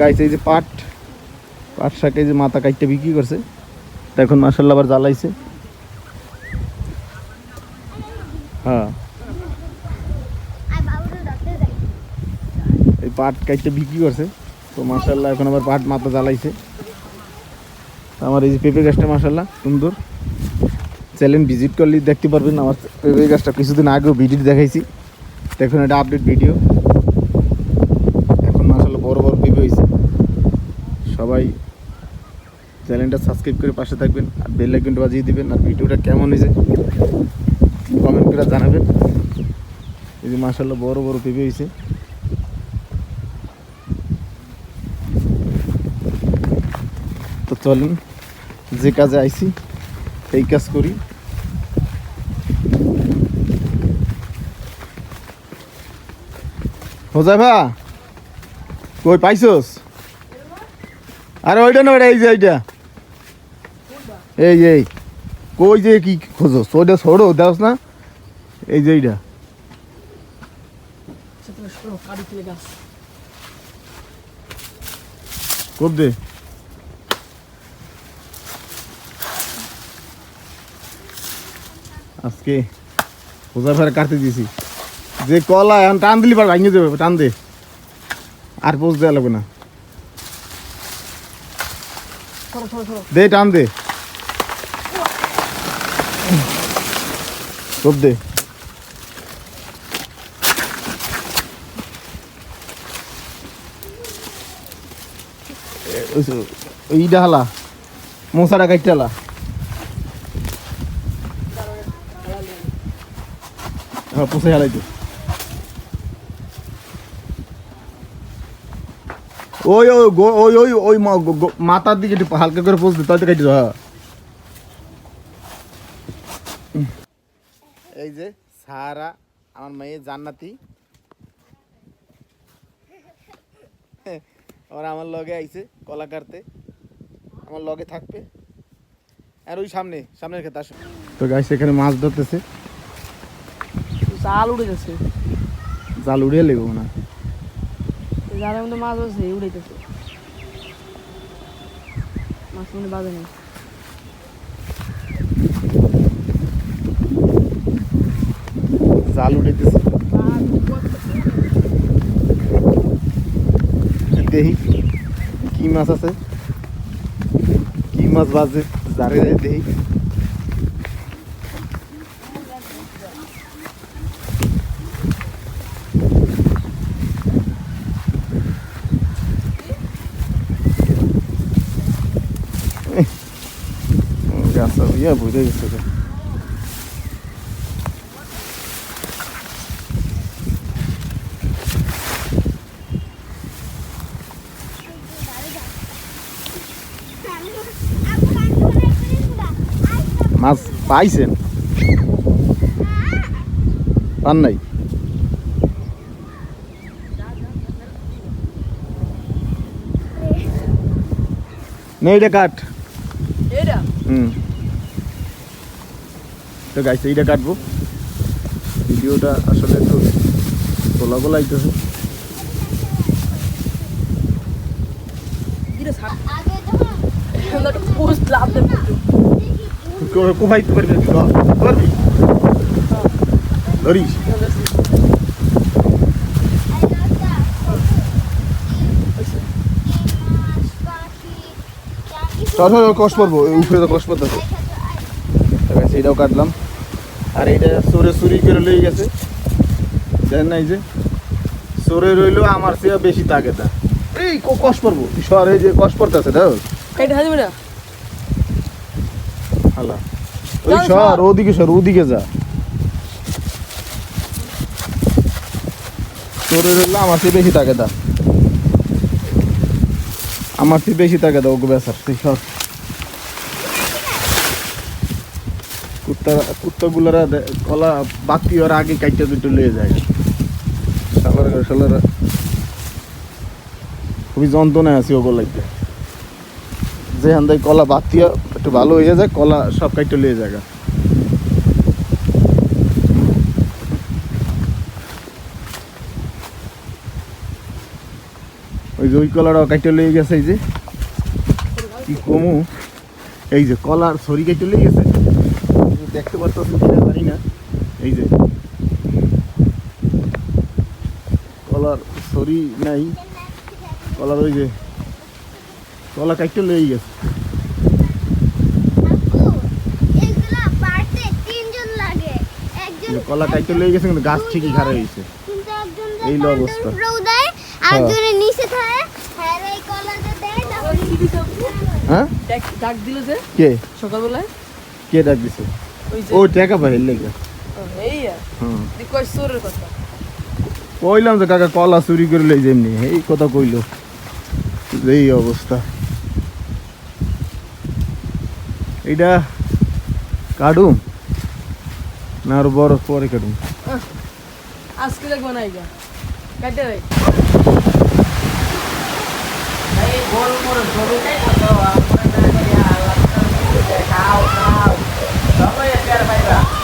গাইছে এই যে পাট পাট শাকে যে মাথা কাটতে বিক্রি করছে। তা এখন মাসাল্লাহ আবার জ্বালাইছে। হ্যাঁ। এই পাট কাটতে বিক্রি করছে। তো মাসাল্লাহ এখন আবার পাট মাথা জ্বালাইছে। আমার এই যে পেঁপে গাছটা মাসাল্লাহ সুন্দর। চ্যানেল ভিজিট করলে দেখতে পারবেন, আমার পেঁপে গাছটা কিছুদিন আগেও ভিডিও দেখাইছি। দেখুন এটা আপডেট ভিডিও এখন মাসাল্লাহ বড় বড় পেঁপে হয়েছে সবাই চ্যানেলটা সাবস্ক্রাইব করে পাশে থাকবেন, আর বেল আইকনটা বাজিয়ে দিবেন, আর ভিডিওটা কেমন হয়েছে কমেন্ট করে জানাবেন। এই যে মাসাল্লাহ বড় বড় পেঁপে হয়েছে তো চলুন, যে কাজে আইছি, এই কাজ করি। হোজাই ভা কই পাইছস? আরে ওইটা না ওইটা এই যে, এইটা। এই এই। কই যে কি খোঁজস? ওইটা ছোড়ো দেওস না। এই যে, এইটা। কোপ দে। আজকে হোজাই ভাই কাটতে দিয়েছি যে কলা এখন টান দিলি পার ভাঙিয়ে দেবে, টান দে। আর পোজ দেওয়া লাগবে না। দে টান দে। সব দে। ওইটা হালা মশাটা কাটতে হালা। পুষে হালাইতে। ওই ওই গো- ওই ওই ওই মা- গো- গো- মাথার দিকে একটু হালকা করে পোষ দিতে হয়তো কেটে হ্যাঁ এই যে সাহারা আমার মেয়ে জান্নাতি। ওরা আমার লগে আইছে কলা কাটতে। আমার লগে থাকবে। আর ওই সামনে সামনের খেতে আসো। তো গাছ এখানে মাছ ধরতেছে। জাল উড়ে যাচ্ছে জাল উড়িয়ে লেগো না। জালের মধ্যে মাছ আছে উড়াইতেছে। মাছ মনে বাজে নেই জাল উড়াইতেছে। দেখি, কি মাছ আছে? কি মাছ বাজে? জারে দেখি গাছ ইয়া বুঝে গেছে গো। মাছ পাইছেন পান নাই নে এটা কাট এটা হুম তো গাইছে এইটা কাটবো। ভিডিওটা আসলে একটু গোলা গোলা আইতেছে। এটা ছাড় আমরা একটা পোস্ট লাভ দেব কোথায় পারবি পারবি ধরিস? চল চল কষ পড়ব। উপরে তো কষ পড়তেছে। এটাও কাটলাম। আর এটা সরে চুরি করে লই গেছে। জানেন না এই যে। সরে রইল আমার চেয়ে বেশি তাকে তা এই ক- কষ পড়ব? সরে যে কষ পড়তেছে দাও এটা হাজি মেরা হালা ওই সর সর। ওদিকে সর ওদিকে যা। সরে রইল আমার চেয়ে বেশি তাকে দা আমার চেয়ে বেশি তাকে দাও ওকে বেসার তুই সর। কুত্তা কলা আগে কাইটা দুটো লিয়ে যায়। সালার সালারা খুবই যন্ত্রণায় আছি যে কলা বাতিয়া একটু ভালো হয়ে যায়, কলা সব লিয়ে যায় ওই যে ওই কলাটাও কাইটে গেছে, এই যে। কি কমু? এই যে কলার ছড়ি কাইটে লেগে গেছে। দেখতে পাচ্ছ কিনা জানি না। এই যে। কলার ছড়ি নাই। কলার ওই যে কলা কাইটে লেগে। গেছে পারতে কলা কাইটে লেগে গেছে কিন্তু গাছ ঠিকই খারাপ হয়েছে। কিন্তু এই অবস্থা। আরেকজনের নিচে থাকে হ্যাঁ এই কলাটা দেয় তাহলে কি দিছে আপনি? হ্যাঁ? ডাক- দিল যে কে? সকালবেলায়। কে ডাক দিছে? ও টাকা পাই লেগে কইলাম যে কাকা কলা চুরি করে লই যেমনি এই কথা কইলো। এই অবস্থা। এইটা কাটুম না আরও বড় পরে কাটুম? আজকে দেখব না এইটা কাটে ভাই এই বড় বড় জমি কাটা দাও હતા